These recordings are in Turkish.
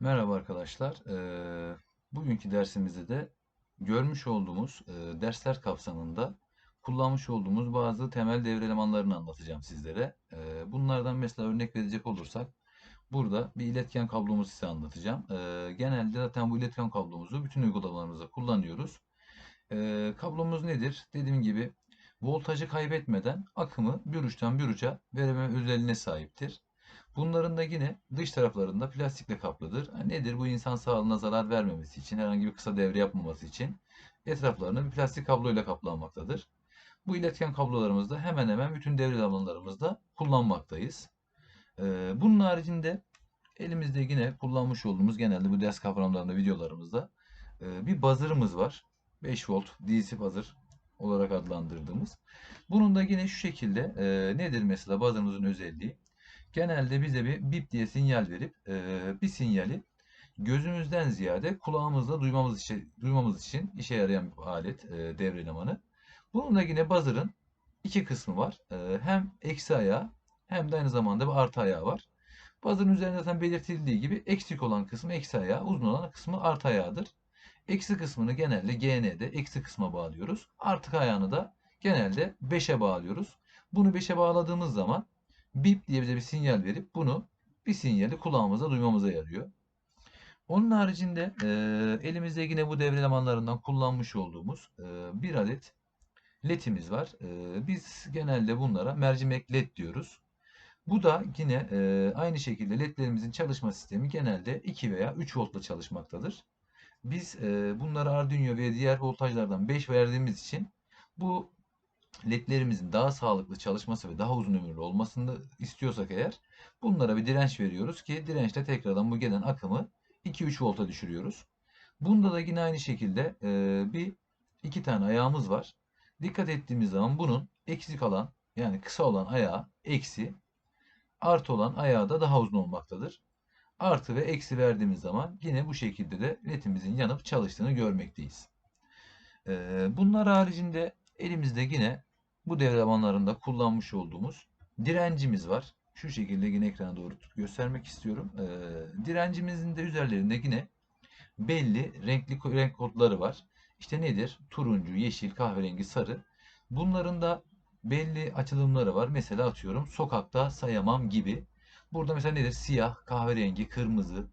Merhaba arkadaşlar. Eee, bugünkü dersimizde de görmüş olduğumuz eee, dersler kapsamında kullanmış olduğumuz bazı temel devre elemanlarını anlatacağım sizlere. Eee, bunlardan mesela örnek verecek olursak burada bir iletken kablomuzu size anlatacağım. Eee, genelde zaten bu iletken kablomuzu bütün uygulamalarımızda kullanıyoruz. Kablomuz nedir? Dediğim gibi voltajı kaybetmeden akımı bir uçtan bir uca vereme özelliğine sahiptir. Bunların da yine dış taraflarında plastikle kaplıdır. Nedir? Bu insan sağlığına zarar vermemesi için, herhangi bir kısa devre yapmaması için etraflarını bir plastik kabloyla kaplanmaktadır. Bu iletken kablolarımızda hemen hemen bütün devre alanlarımızda kullanmaktayız. Ee, bunun haricinde elimizde yine kullanmış olduğumuz genelde bu ders kavramlarında videolarımızda e, bir buzzer'ımız var. 5 volt DC buzzer olarak adlandırdığımız. Bunun da yine şu şekilde e, nedir mesela buzzer'ımızın özelliği? Genelde bize bir bip diye sinyal verip e, bir sinyali gözümüzden ziyade kulağımızla duymamız için, duymamız için işe yarayan bir alet e, devre elemanı. Bunun da yine buzzer'ın iki kısmı var. E, hem eksi ayağı hem de aynı zamanda bir artı ayağı var. Buzzer'ın üzerinde zaten belirtildiği gibi eksik olan kısmı eksi ayağı, uzun olan kısmı artı ayağıdır. Eksi kısmını genelde GN'de eksi kısma bağlıyoruz. Artı ayağını da genelde 5'e bağlıyoruz. Bunu 5'e bağladığımız zaman bip diye bize bir sinyal verip bunu bir sinyali kulağımıza duymamıza yarıyor. Onun haricinde e, elimizde yine bu devre elemanlarından kullanmış olduğumuz e, bir adet ledimiz var. E, biz genelde bunlara mercimek led diyoruz. Bu da yine e, aynı şekilde ledlerimizin çalışma sistemi genelde 2 veya 3 voltla çalışmaktadır. Biz e, bunları Arduino ve diğer voltajlardan 5 verdiğimiz için bu ledlerimizin daha sağlıklı çalışması ve daha uzun ömürlü olmasını istiyorsak eğer bunlara bir direnç veriyoruz ki dirençle tekrardan bu gelen akımı 2-3 volta düşürüyoruz. Bunda da yine aynı şekilde e, bir iki tane ayağımız var. Dikkat ettiğimiz zaman bunun eksik alan yani kısa olan ayağı eksi artı olan ayağı da daha uzun olmaktadır. Artı ve eksi verdiğimiz zaman yine bu şekilde de ledimizin yanıp çalıştığını görmekteyiz. E, bunlar haricinde elimizde yine bu devre alanlarında kullanmış olduğumuz direncimiz var. Şu şekilde yine ekrana doğru göstermek istiyorum. Ee, direncimizin de üzerlerinde yine belli renkli renk kodları var. İşte nedir? Turuncu, yeşil, kahverengi, sarı. Bunların da belli açılımları var. Mesela atıyorum sokakta sayamam gibi. Burada mesela nedir? Siyah, kahverengi, kırmızı,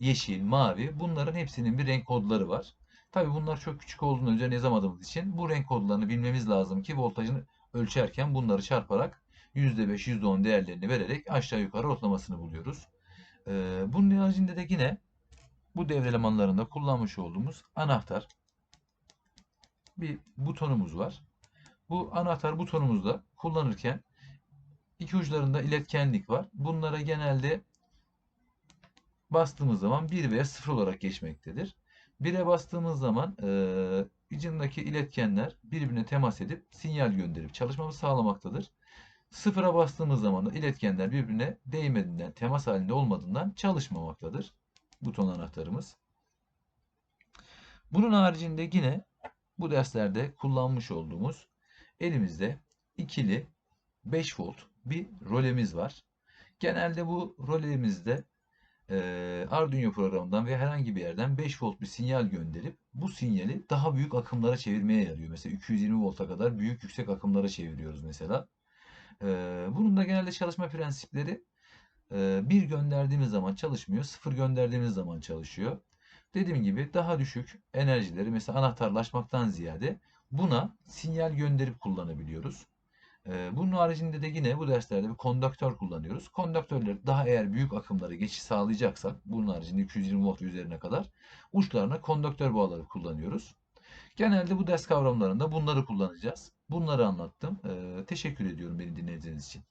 yeşil, mavi. Bunların hepsinin bir renk kodları var. Tabii bunlar çok küçük olduğunu üzerine yazamadığımız için bu renk kodlarını bilmemiz lazım ki voltajını ölçerken bunları çarparak %5, %10 değerlerini vererek aşağı yukarı ortalamasını buluyoruz. Ee, bunun haricinde de yine bu devre elemanlarında kullanmış olduğumuz anahtar bir butonumuz var. Bu anahtar butonumuzda kullanırken iki uçlarında iletkenlik var. Bunlara genelde bastığımız zaman 1 veya 0 olarak geçmektedir. 1'e bastığımız zaman e, içindeki iletkenler birbirine temas edip sinyal gönderip çalışmamızı sağlamaktadır. Sıfıra bastığımız zaman da iletkenler birbirine değmediğinden, temas halinde olmadığından çalışmamaktadır. Buton anahtarımız. Bunun haricinde yine bu derslerde kullanmış olduğumuz elimizde ikili 5 volt bir rolemiz var. Genelde bu rolemizde e, Arduino programından veya herhangi bir yerden 5 volt bir sinyal gönderip bu sinyali daha büyük akımlara çevirmeye yarıyor. Mesela 220 volta kadar büyük yüksek akımlara çeviriyoruz mesela. E, bunun da genelde çalışma prensipleri e, bir gönderdiğimiz zaman çalışmıyor, sıfır gönderdiğimiz zaman çalışıyor. Dediğim gibi daha düşük enerjileri mesela anahtarlaşmaktan ziyade buna sinyal gönderip kullanabiliyoruz. Bunun haricinde de yine bu derslerde bir kondaktör kullanıyoruz. Kondaktörler daha eğer büyük akımlara geçiş sağlayacaksak bunun haricinde 220 volt üzerine kadar uçlarına kondaktör bağları kullanıyoruz. Genelde bu ders kavramlarında bunları kullanacağız. Bunları anlattım. Teşekkür ediyorum beni dinlediğiniz için.